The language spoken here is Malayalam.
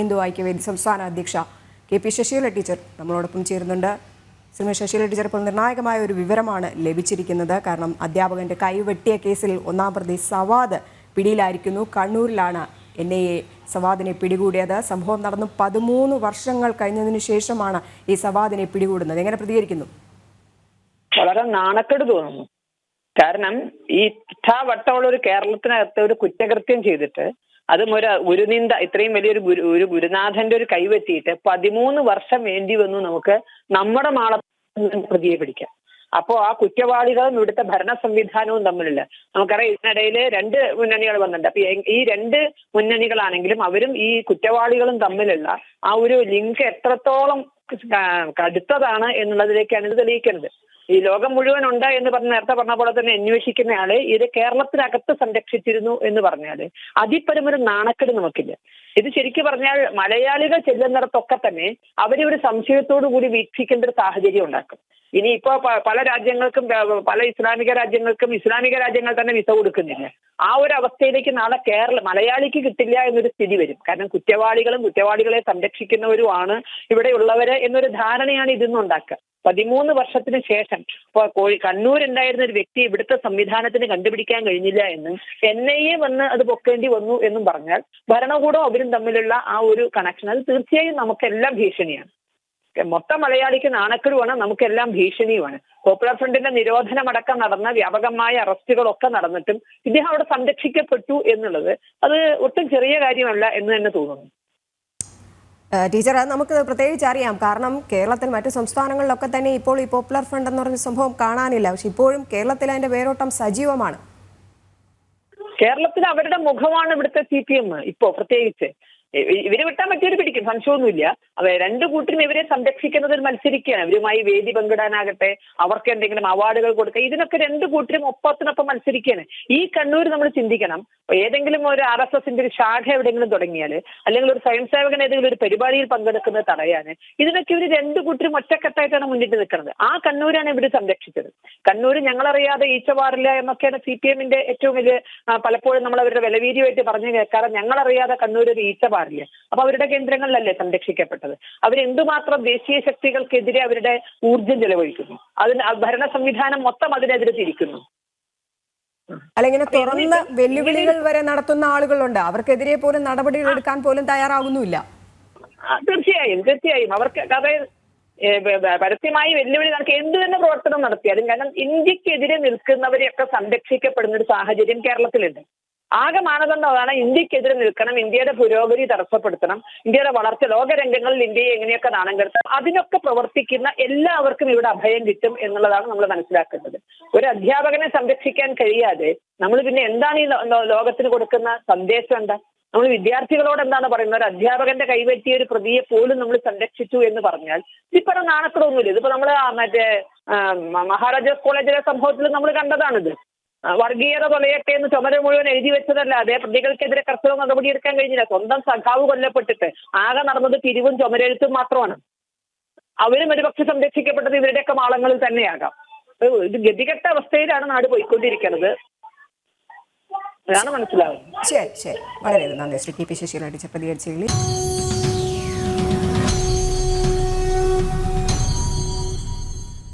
ഹിന്ദു ഐക്യവേദി സംസ്ഥാന അധ്യക്ഷ കെ പി ശശീല ടീച്ചർ നമ്മളോടൊപ്പം ചേരുന്നുണ്ട്. ശ്രീമതി ശശീല ടീച്ചർ ഇപ്പോൾ നിർണായകമായ ഒരു വിവരമാണ് ലഭിച്ചിരിക്കുന്നത്. കാരണം അധ്യാപകന്റെ കൈവെട്ടിയ കേസിൽ ഒന്നാം പ്രതി സവാദ് പിടിയിലായിരിക്കുന്നു. കണ്ണൂരിലാണ് എൻ ഐ എ സവാദിനെ പിടികൂടിയത്. സംഭവം നടന്നു പതിമൂന്ന് വർഷങ്ങൾ കഴിഞ്ഞതിന് ശേഷമാണ് ഈ സവാദിനെ പിടികൂടുന്നത്. എങ്ങനെ പ്രതികരിക്കുന്നു? വളരെ നാണക്കേട് തോന്നുന്നു. കാരണം ഈ വട്ടമുള്ള ഒരു കേരളത്തിനകത്ത് ഒരു കുറ്റകൃത്യം ചെയ്തിട്ട് അതും ഒരു ഗുരുനിന്ദ ഇത്രയും വലിയൊരു ഗുരു ഒരു ഗുരുനാഥന്റെ ഒരു കൈവെട്ടിയിട്ട് പതിമൂന്ന് വർഷം വേണ്ടി വന്നു നമുക്ക് നമ്മുടെ മാള പ്രതിയെ പിടിക്കാം. അപ്പോ ആ കുറ്റവാളികളും ഇവിടുത്തെ ഭരണ സംവിധാനവും തമ്മിലുള്ള നമുക്കറിയാം ഇതിനിടയിൽ രണ്ട് മുന്നണികൾ വന്നിട്ടുണ്ട്. അപ്പൊ ഈ- രണ്ട് മുന്നണികളാണെങ്കിലും അവരും ഈ കുറ്റവാളികളും തമ്മിലുള്ള ആ ഒരു ലിങ്ക് എത്രത്തോളം കടുത്തതാണ് എന്നുള്ളതിലേക്കാണ് ഇത് തെളിയിക്കുന്നത്. ഈ ലോകം മുഴുവൻ ഉണ്ട് എന്ന് പറഞ്ഞ നേരത്തെ പറഞ്ഞ പോലെ തന്നെ അന്വേഷിക്കുന്ന അന്വേഷിക്കുന്നയാൾ ഇത് കേരളത്തിനകത്ത് സംരക്ഷിച്ചിരുന്നു എന്ന് പറഞ്ഞാൽ അതിപ്പരം ഒരു നാണക്കേട് നമുക്കില്ല. ഇത് ശരിക്കും പറഞ്ഞാൽ മലയാളികൾ ചെല്ലുന്നിടത്തൊക്കെ തന്നെ അവരെ ഒരു സംശയത്തോടു കൂടി വീക്ഷിക്കേണ്ട ഒരു സാഹചര്യം ഉണ്ടാക്കും. ഇനി ഇപ്പോ പല രാജ്യങ്ങൾക്കും പല ഇസ്ലാമിക രാജ്യങ്ങൾക്കും ഇസ്ലാമിക രാജ്യങ്ങൾ തന്നെ വിസ കൊടുക്കുന്നില്ല. ആ ഒരു അവസ്ഥയിലേക്ക് നാളെ കേരള മലയാളിക്ക് കിട്ടില്ല എന്നൊരു സ്ഥിതി വരും. കാരണം കുറ്റവാളികളും കുറ്റവാളികളെ സംരക്ഷിക്കുന്നവരുമാണ് ഇവിടെ ഉള്ളവരെ എന്നൊരു ധാരണയാണ് ഇതിന്നുണ്ടാക്കുക പതിമൂന്ന് വർഷത്തിന് ശേഷം ഇപ്പൊ കോഴി കണ്ണൂരുണ്ടായിരുന്ന ഒരു വ്യക്തി ഇവിടുത്തെ സംവിധാനത്തിന് കണ്ടുപിടിക്കാൻ കഴിഞ്ഞില്ല എന്നും എൻ ഐ എ വന്ന് അത് പൊക്കേണ്ടി വന്നു എന്നും പറഞ്ഞാൽ ഭരണകൂടവും അവരും തമ്മിലുള്ള ആ ഒരു കണക്ഷൻ അത് തീർച്ചയായും നമുക്കെല്ലാം ഭീഷണിയാണ്. മൊത്തം മലയാളിക്ക് നാണക്കെടുവാണ് നമുക്കെല്ലാം ഭീഷണിയുമാണ്. പോപ്പുലർ ഫ്രണ്ടിന്റെ നിരോധനമടക്കം നടന്ന വ്യാപകമായ അറസ്റ്റുകളൊക്കെ നടന്നിട്ടും ഇദ്ദേഹം അവിടെ സംരക്ഷിക്കപ്പെട്ടു എന്നുള്ളത് അത് ഒട്ടും ചെറിയ കാര്യമല്ല എന്ന് തന്നെ തോന്നുന്നു. ടീച്ചർ അത് നമുക്ക് പ്രത്യേകിച്ച് അറിയാം. കാരണം കേരളത്തിൽ മറ്റു സംസ്ഥാനങ്ങളിലൊക്കെ തന്നെ ഇപ്പോൾ ഈ പോപ്പുലർ ഫ്രണ്ട് എന്ന് പറഞ്ഞ സംഭവം കാണാനില്ല. പക്ഷെ ഇപ്പോഴും കേരളത്തിൽ അതിന്റെ വേരോട്ടം സജീവമാണ്. കേരളത്തിൽ അവരുടെ മുഖമാണ് ഇവിടുത്തെ സി പി എം. ഇപ്പോ പ്രത്യേകിച്ച് ഇവർ വിട്ടാൻ പറ്റിയൊരു പിടിക്കും സംശയമൊന്നുമില്ല. അവ രണ്ടു കൂട്ടരും ഇവരെ സംരക്ഷിക്കുന്നതിൽ മത്സരിക്കുകയാണ്. ഇവരുമായി വേദി പങ്കിടാനാകട്ടെ അവർക്ക് എന്തെങ്കിലും അവാർഡുകൾ കൊടുക്കുക ഇതിനൊക്കെ രണ്ടു കൂട്ടരും ഒപ്പത്തിനൊപ്പം മത്സരിക്കുകയാണ്. ഈ കണ്ണൂർ നമ്മൾ ചിന്തിക്കണം ഏതെങ്കിലും ഒരു ആർ എസ് എസിന്റെ ഒരു ശാഖ എവിടെയെങ്കിലും തുടങ്ങിയാൽ അല്ലെങ്കിൽ ഒരു സ്വയം സേവകൻ ഏതെങ്കിലും ഒരു പരിപാടിയിൽ പങ്കെടുക്കുന്നത് തടയാന് ഇതിനൊക്കെ ഇവർ രണ്ടു കൂട്ടരും ഒറ്റക്കെട്ടായിട്ടാണ് മുന്നിട്ട് നിൽക്കുന്നത്. ആ കണ്ണൂരാണ് ഇവർ സംരക്ഷിച്ചത്. കണ്ണൂർ ഞങ്ങളറിയാതെ ഈച്ചവാറില്ല എന്നൊക്കെയാണ് സി പി എമ്മിന്റെ ഏറ്റവും വലിയ പലപ്പോഴും നമ്മൾ അവരുടെ വിലവീര്യമായിട്ട് പറഞ്ഞു കേൾക്കാറ്. ഞങ്ങളറിയാതെ കണ്ണൂർ ഒരു ഈച്ച പാറില്ല അപ്പൊ അവരുടെ കേന്ദ്രങ്ങളിലല്ലേ സംരക്ഷിക്കപ്പെട്ടത്. അവരെന്തുമാത്രം ദേശീയ ശക്തികൾക്കെതിരെ അവരുടെ ഊർജം ചെലവഴിക്കുന്നു? അതിന് ഭരണ സംവിധാനം മൊത്തം അതിനെതിരെ തിരിക്കുന്നു. അല്ല ഇങ്ങനെ തുറന്ന് വെല്ലുവിളികൾ വരെ നടത്തുന്ന ആളുകളുണ്ട്. അവർക്കെതിരെ പോലും നടപടികൾ എടുക്കാൻ പോലും തയ്യാറാകുന്നില്ല തീർച്ചയായും തീർച്ചയായും. അവർക്ക് അതായത് പരസ്യമായി വെല്ലുവിളി നടത്തി എന്ത് തന്നെ പ്രവർത്തനം നടത്തിയാലും കാരണം ഇന്ത്യക്കെതിരെ നിൽക്കുന്നവരെയൊക്കെ സംരക്ഷിക്കപ്പെടുന്ന ഒരു സാഹചര്യം കേരളത്തിലുണ്ട്. ആകെ മാനദണ്ഡം അതാണ് ഇന്ത്യക്കെതിരെ നിൽക്കണം ഇന്ത്യയുടെ പുരോഗതി തടസ്സപ്പെടുത്തണം ഇന്ത്യയുടെ വളർച്ച ലോകരംഗങ്ങളിൽ ഇന്ത്യയെ എങ്ങനെയൊക്കെ നാണം കെടുത്തണം അതിനൊക്കെ പ്രവർത്തിക്കുന്ന എല്ലാവർക്കും ഇവിടെ അഭയം കിട്ടും എന്നുള്ളതാണ് നമ്മൾ മനസ്സിലാക്കേണ്ടത്. ഒരു അധ്യാപകനെ സംരക്ഷിക്കാൻ കഴിയാതെ നമ്മൾ പിന്നെ എന്താണ് ഈ ലോകത്തിന് കൊടുക്കുന്ന സന്ദേശം എന്താ? നമ്മൾ വിദ്യാർത്ഥികളോട് എന്താണ് പറയുന്നത്? ഒരു അധ്യാപകന്റെ കൈവറ്റിയ ഒരു പ്രതിയെ പോലും നമ്മൾ സംരക്ഷിച്ചു എന്ന് പറഞ്ഞാൽ ഇതിപ്പോ നാണക്കടൊന്നുമില്ല. ഇതിപ്പോ നമ്മൾ മറ്റേ മഹാരാജാസ് കോളേജിലെ സംഭവത്തിൽ നമ്മൾ കണ്ടതാണിത്. വർഗീയത തൊലയട്ടെ എന്ന് ചുമര മുഴുവൻ എഴുതി വെച്ചതല്ലാതെ പ്രതികൾക്കെതിരെ കർശന നടപടിയെടുക്കാൻ കഴിഞ്ഞില്ല. സ്വന്തം സഖാവ് കൊല്ലപ്പെട്ടിട്ട് ആകെ നടന്നത് തിരിവും ചുമരെഴുത്തും മാത്രമാണ്. അവരും ഒരുപക്ഷെ സംരക്ഷിക്കപ്പെട്ടത് ഇവരുടെയൊക്കെ മാളങ്ങളിൽ തന്നെയാകാം. ഇത് ഗതികെട്ട അവസ്ഥയിലാണ് നാട് പോയിക്കൊണ്ടിരിക്കുന്നത്. അതാണ് മനസ്സിലാവുന്നത്. ശരി ശരി. വളരെ നന്ദി ശ്രീ കെ പി